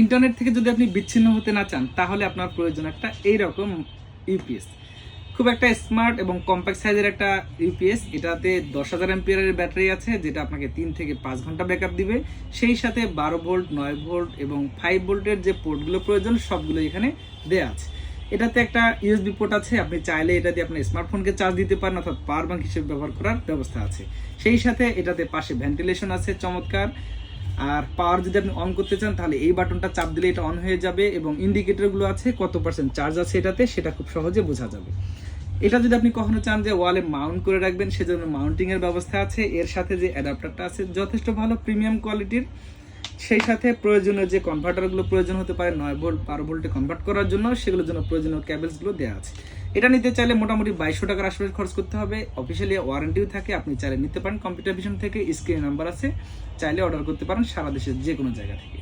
Internet থেকে যদি আপনি বিচ্ছিন্ন হতে না চান, তাহলে আপনার প্রয়োজন একটা এইরকম ইউপিএস খুব একটা স্মার্ট এবং কম্প্যাক্ট সাইজের একটা ইউপিএস এটাতে দশ হাজার এমপিয়ারের ব্যাটারি আছে, যেটা আপনাকে তিন থেকে পাঁচ ঘণ্টা ব্যাকআপ দিবে। সেই সাথে বারো ভোল্ট নয় ভোল্ট এবং ফাইভ ভোল্টের যে পোর্টগুলো প্রয়োজন, সবগুলো এখানে দেওয়া আছে। এটাতে একটা ইউএসবি পোর্ট আছে, আপনি চাইলে এটা দিয়ে আপনার স্মার্টফোনকে চার্জ দিতে পারেন, অর্থাৎ পাওয়ার ব্যাংক হিসেবে ব্যবহার করার ব্যবস্থা আছে। সেই সাথে এটাতে পাশে ভেন্টিলেশন আছে, চমৎকার। আর পাওয়ার যদি আপনি অন করতে চান, তাহলে এই বাটনটা চাপ দিলে এটা অন হয়ে যাবে এবং ইন্ডিকেটরগুলো আছে, কত পার্সেন্ট চার্জ আছে এটাতে, সেটা খুব সহজে বোঝা যাবে। এটা যদি আপনি কখনো চান যে ওয়ালে মাউন্ট করে রাখবেন, সেজন্য মাউন্টিং এর ব্যবস্থা আছে। এর সাথে যে অ্যাডাপ্টারটা আছে, যথেষ্ট ভালো প্রিমিয়াম কোয়ালিটির সেই সাথে প্রয়োজনীয় যে কনভার্টারগুলো প্রয়োজন হতে পারে, নয় ভোল্ট বারো ভোল্টে কনভার্ট করার জন্য, সেগুলোর জন্য প্রয়োজনীয় ক্যাবেলসগুলো দেওয়া আছে। এটা নিতে চাইলে মোটামুটি বাইশশো টাকার আশপাশে খরচ করতে হবে। অফিসিয়ালি ওয়ারেন্টিও থাকে, আপনি চাইলে নিতে পারেন। কম্পিউটার ভিশন থেকে স্ক্রিন নাম্বার আছে, চাইলে অর্ডার করতে পারেন সারা দেশের যে কোনো জায়গা থেকে।